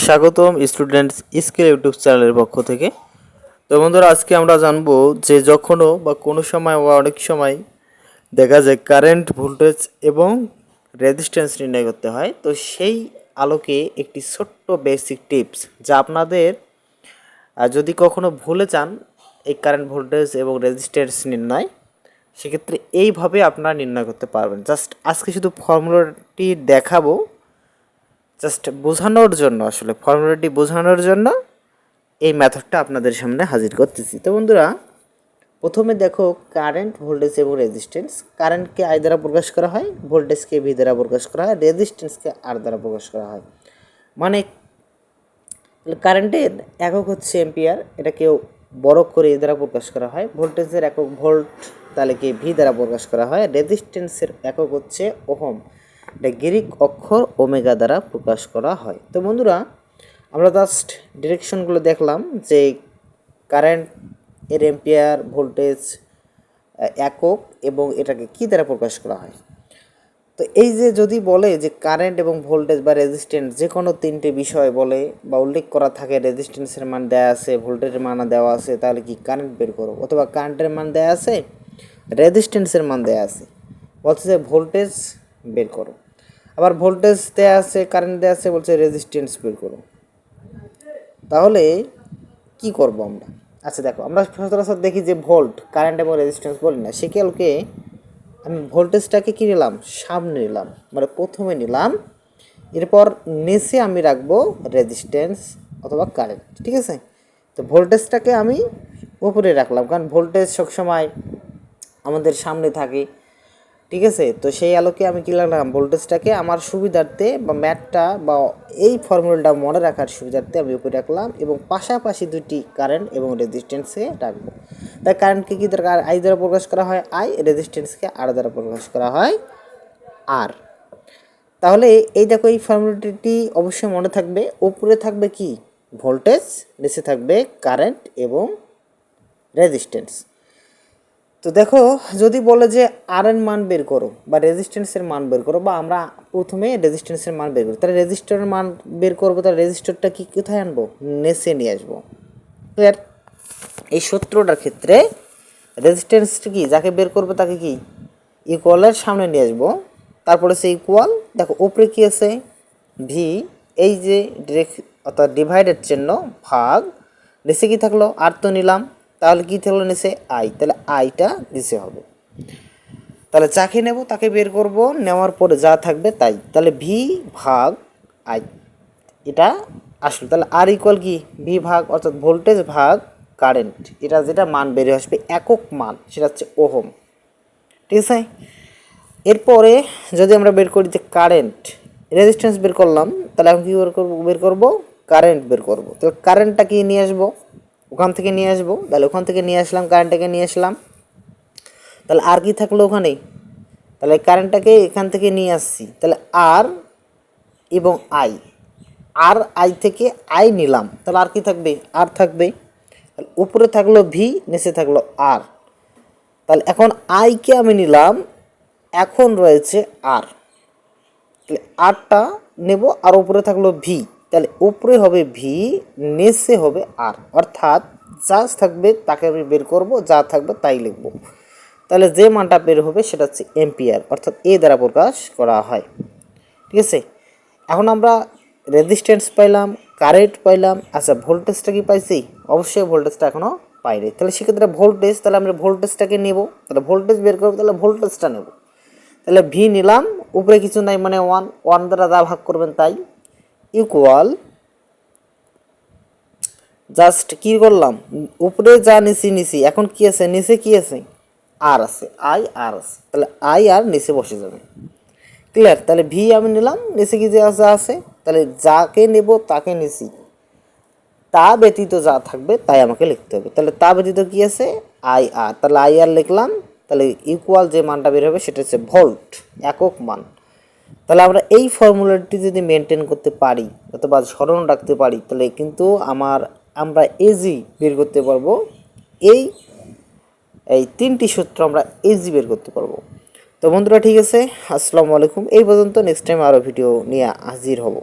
স্বাগতম students skill YouTube চ্যানেলের পক্ষ থেকে। তো বন্ধুরা, আজকে আমরা জানব যে যখনও বা কোনো সময় বা অনেক সময় দেখা যায় কারেন্ট ভোল্টেজ এবং রেজিস্ট্যান্স নির্ণয় করতে হয়, তো সেই আলোকে একটি ছোট্ট বেসিক টিপস যা আপনাদের যদি কখনো ভুলে যান এই কারেন্ট ভোল্টেজ এবং রেজিস্ট্যান্স নির্ণয়, সেক্ষেত্রে এইভাবে আপনারা নির্ণয় করতে পারবেন। জাস্ট আজকে শুধু ফর্মুলাটি দেখাবো। জাস্ট বোঝানোর জন্য, আসলে ফর্মুলাটি বোঝানোর জন্য এই মেথডটা আপনাদের সামনে হাজির করতেছি। তো বন্ধুরা, প্রথমে দেখো কারেন্ট ভোল্টেজ এবং রেজিস্ট্যান্স কারেন্টকে আই দ্বারা প্রকাশ করা হয় ভোল্টেজকে ভি দ্বারা প্রকাশ করা হয় রেজিস্ট্যান্সকে আর দ্বারা প্রকাশ করা হয়। মানে কারেন্টের একক হচ্ছে এম্পিয়ার এটাকেও বড় করে এ দ্বারা প্রকাশ করা হয়। ভোল্টেজের একক ভোল্ট তাহলে কি ভি দ্বারা প্রকাশ করা হয়। রেজিস্ট্যান্সের একক হচ্ছে ওহম এটা গ্রিক অক্ষর ওমেগা দ্বারা প্রকাশ করা হয়। তো বন্ধুরা, আমরা জাস্ট ডিরেকশনগুলো দেখলাম যে কারেন্ট এর এম্পিয়ার ভোল্টেজ একক এবং এটাকে কি দ্বারা প্রকাশ করা হয়? তো এই যে যদি বলে যে কারেন্ট এবং ভোল্টেজ বা রেজিস্ট্যান্স যে কোনো তিনটে বিষয় বলে বা উল্লেখ করা থাকে রেজিস্ট্যান্সের মান দেওয়া আছে ভোল্টেজের মান দেওয়া আছে, তাহলে কি কারেন্ট বের করো অথবা কারেন্টের মান দেওয়া আছে রেজিস্ট্যান্সের মান দেওয়া আছে। বলছে যে ভোল্টেজ বের করো। আবার ভোল্টেজ দেওয়া আছে কারেন্ট দেওয়া আছে বলছে রেজিস্ট্যান্স বের করো। তাহলে কি করব আমরা? আচ্ছা দেখো, আমরা সচরাচর দেখি যে ভোল্ট কারেন্ট এবং রেজিস্ট্যান্স বলি না। সেকেলকে আমি ভোল্টেজটাকে কি নিলাম? সামনে নিলাম মানে প্রথমে নিলাম। এরপর নিচে আমি রাখব রেজিস্ট্যান্স অথবা কারেন্ট ঠিক আছে? তো ভোল্টেজটাকে আমি উপরে রাখলাম, কারণ ভোল্টেজ সবসময় আমাদের সামনে থাকে। ঠিক আছে? তো সেই আলোকে আমি কী লাগলাম ভোল্টেজটাকে আমার সুবিধার্থে বা ম্যাটটা বা এই ফর্মুলাটা মনে রাখার সুবিধার্থে আমি উপরে রাখলাম এবং পাশাপাশি দুটি কারেন্ট এবং রেজিস্ট্যান্সে রাখব। তাই কারেন্টকে কী দরকার আই দ্বারা প্রকাশ করা হয়? আই রেজিস্ট্যান্সকে আর দ্বারা প্রকাশ করা হয় আর তাহলে এই দেখো এই ফর্মুলাটি অবশ্যই মনে থাকবে। উপরে থাকবে কি? ভোল্টেজ, নিচে থাকবে কারেন্ট এবং রেজিস্ট্যান্স তো দেখো, যদি বলে যে আর এর মান বের করো বা রেজিস্ট্যান্সের মান বের করো বা আমরা প্রথমে রেজিস্ট্যান্সের মান বের করি, তাহলে রেজিস্টারের মান বের করব, তাহলে রেজিস্টারটা কি কোথায় আনব? নেসে নিয়ে আসব। ক্লিয়ার এই সূত্রটার ক্ষেত্রে রেজিস্ট্যান্সটা কি? যাকে বের করব তাকে কি? ইকুয়ালের সামনে নিয়ে আসব। তারপরে সে ইকুয়াল দেখো, উপরে কি আছে? ভি এই যে ডিরেক্ট অর্থাৎ ডিভাইডের চিহ্ন, ভাগ, নিচে কি থাকল? আর তো নিলাম। তাহলে কী থাকল নিচে আই। তাহলে আইটা নিচে হবে। তাহলে যাকে নেব তাকে বের করব। নেওয়ার পরে যা থাকবে তাই। তাহলে ভি ভাগ আই এটা আসলো। তাহলে আর ইকুয়াল কি? ভি ভাগ অর্থাৎ ভোল্টেজ ভাগ কারেন্ট এটা যেটা মান বেরিয়ে আসবে, একক মান। সেটা হচ্ছে ওহম। ঠিক আছে? এরপরে যদি আমরা বের করি যে কারেন্ট রেজিস্ট্যান্স বের করলাম, তাহলে এখন কী বের করব? বের করব? কারেন্ট বের করব। তাহলে কারেন্টটা কি নিয়ে আসব? ওখান থেকে নিয়ে আসব। তাহলে ওখান থেকে নিয়ে আসলাম কারেন্টটাকে নিয়ে আসলাম। তাহলে আর কি থাকল ওখানে তাহলে কারেন্টটাকে এখান থেকে নিয়ে আসছি। তাহলে আর এবং আই আর আই থেকে আই নিলাম। তাহলে আর কি থাকবে? আর থাকবে। তাহলে উপরে থাকল ভি নিচে থাকল আর তাহলে এখন আইকে আমি নিলাম, এখন রয়েছে আর তাহলে আরটা নেব, আর উপরে থাকল ভি তাহলে উপরে হবে ভি নিচে হবে আর অর্থাৎ যা থাকবে তাকে আমি বের করব, যা থাকবে তাই লিখব। তাহলে যে মানটা বের হবে সেটা হচ্ছে এম্পিয়ার অর্থাৎ এ দ্বারা প্রকাশ করা হয়। ঠিক আছে? এখন আমরা রেজিস্ট্যান্স পাইলাম কারেন্ট পাইলাম। আচ্ছা ভোল্টেজটা কি পাইছি? অবশ্যই ভোল্টেজটা এখনও পাইনি। তাহলে সেক্ষেত্রে ভোল্টেজ তাহলে আমরা ভোল্টেজটাকে নেব। তাহলে ভোল্টেজ বের করব, তাহলে ভোল্টেজটা নেব। তাহলে ভি নিলাম, উপরে কিছু নাই মানে ওয়ান ওয়ান দ্বারা যা ভাগ করবেন তাই। ইকুয়াল জাস্ট কি করলাম? উপরে যা নিচে নিচে। এখন কি আছে? নিচে কি আছে? আর আছে। আই আর আছে। তাহলে আই আর নিচে বসে যাবে। ক্লিয়ার তাহলে ভি আমি নিলাম। নিচে কি যা যা আছে। তাহলে যাকে নেব, তাকে নিছি। তা ব্যতীত যা থাকবে, তাই আমাকে লিখতে হবে। তাহলে তা ব্যতীত কি আছে? আই আর তাহলে আই আর লিখলাম। তাহলে ইকুয়াল যে মানটা বের হবে, সেটা হচ্ছে ভোল্ট একক মান। তাহলে আমরা এই ফর্মুলাটি যদি মেনটেন করতে পারি, অথবা স্মরণ রাখতে পারি, তাহলে কিন্তু আমার, আমরা এজি বের করতে পারব। এই এই তিনটি সূত্র আমরা এজি বের করতে পারব। তো বন্ধুরা ঠিক আছে, আসসালামু আলাইকুম, এই পর্যন্ত নেক্সট টাইম আরও ভিডিও নিয়ে হাজির হব।